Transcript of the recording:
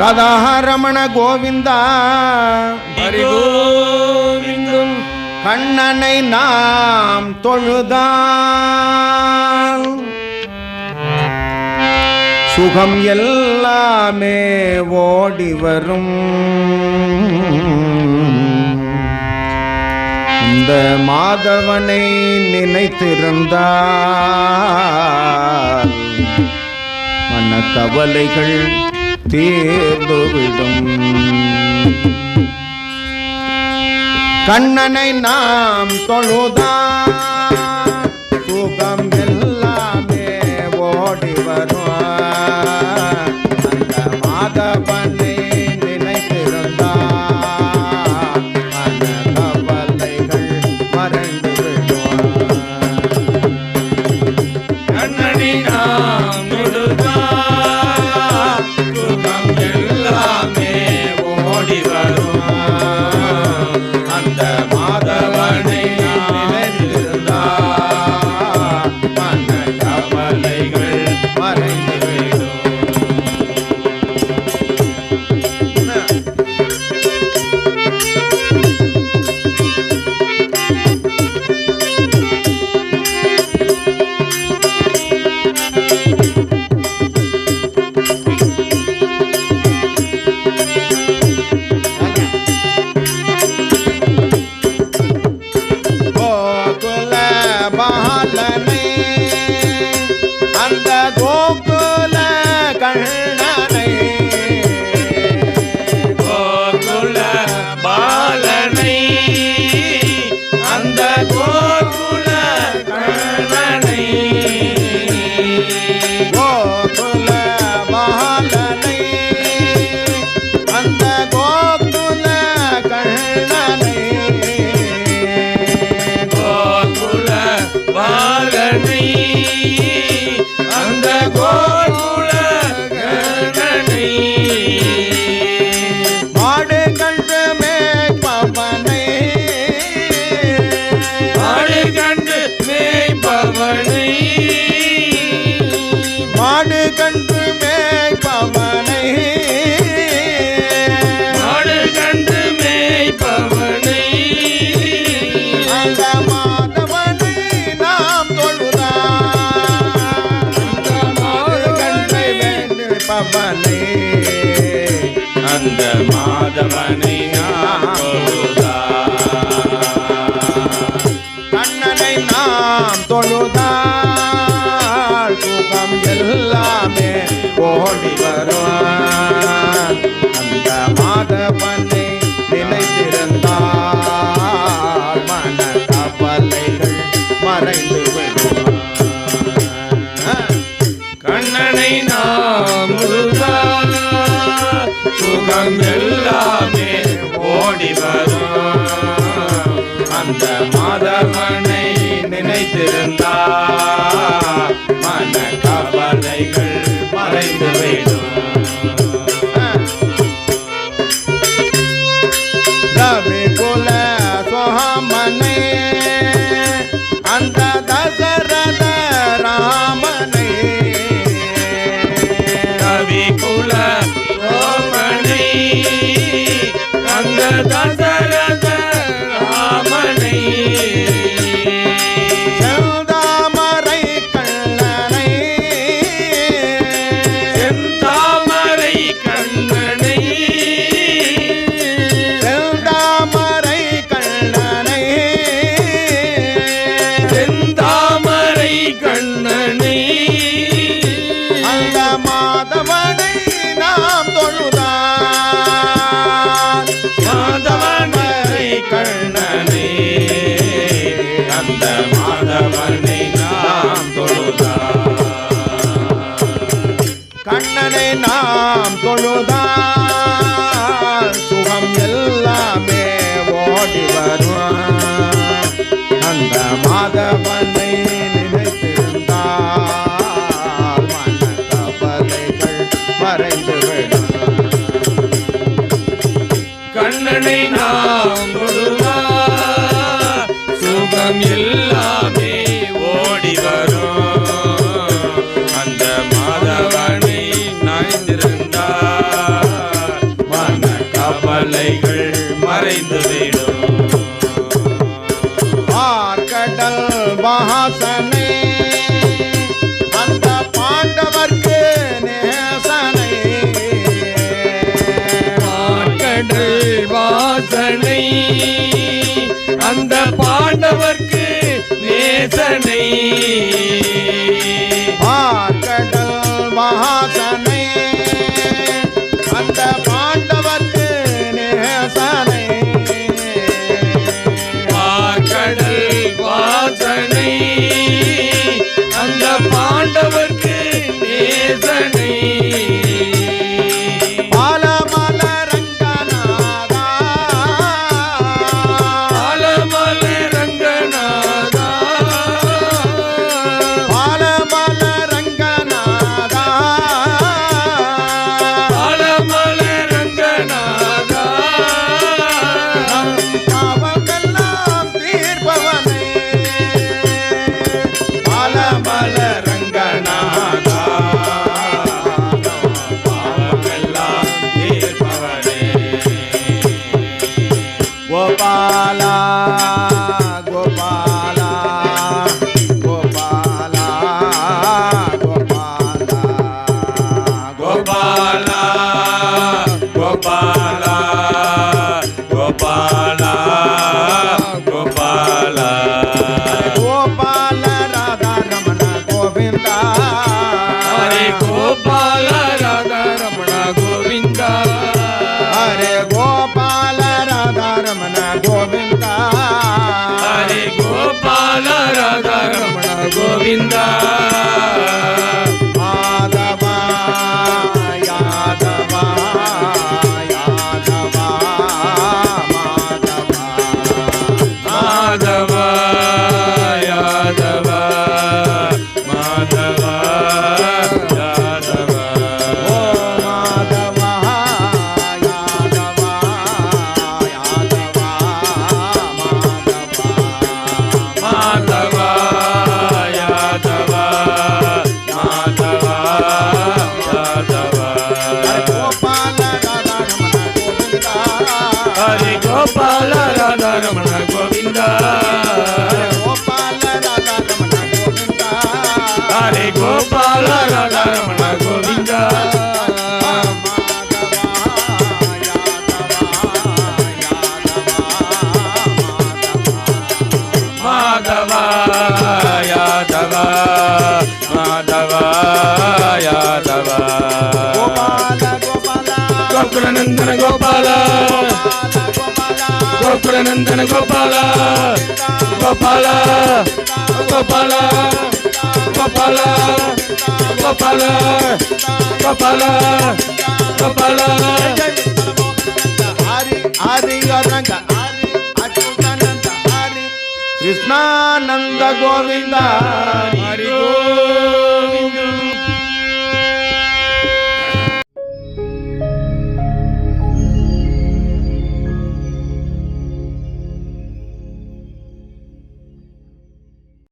ராதாரமண கோவிந்தா கோவிந்தம் கண்ணனை நாம் தொழுதான் சுகம் எல்லாமே ஓடி வரும். இந்த மாதவனை நினைத்திருந்தால் கவலைகள் தீர்ந்துவிடும். கண்ணனை நாம் தொழுதான் வந்த மாதவனே. down. கண்ணனை நாம் தொழுதால் சுகம் எல்லாமே ஓடி வரும் அந்த மாதவனை நினைத்திருந்தால் மன கவலைகள் மறைந்துவிடும் கண்ணனை நாம் சுகம் எல்லாமே ஓடி வரும். தொல்லைகள் மறைந்துவிடும். பார்க்கடல் வாசனை அந்த பாண்டவர்க்கு நேசனை. பார்க்கடல் வாசனை அந்த பாண்டவர்க்கு நேசனை. பார்க்கடல் மகா హరి గోపాల రాధా రమణ గోవింద. గోపాల రాధా రమణ గోవింద హరి గోపాల రాధా రమణ గోవింద. మాధవ యాదవ మాధవ యాదవ. గోపాల గోకులనందన గోపాల. గోకులనందన గోపాల. గోపాల. గోపాల. గోపాల. గోపాల. గోపాల. గోపాల. కృష్ణానంద గోవింద హరి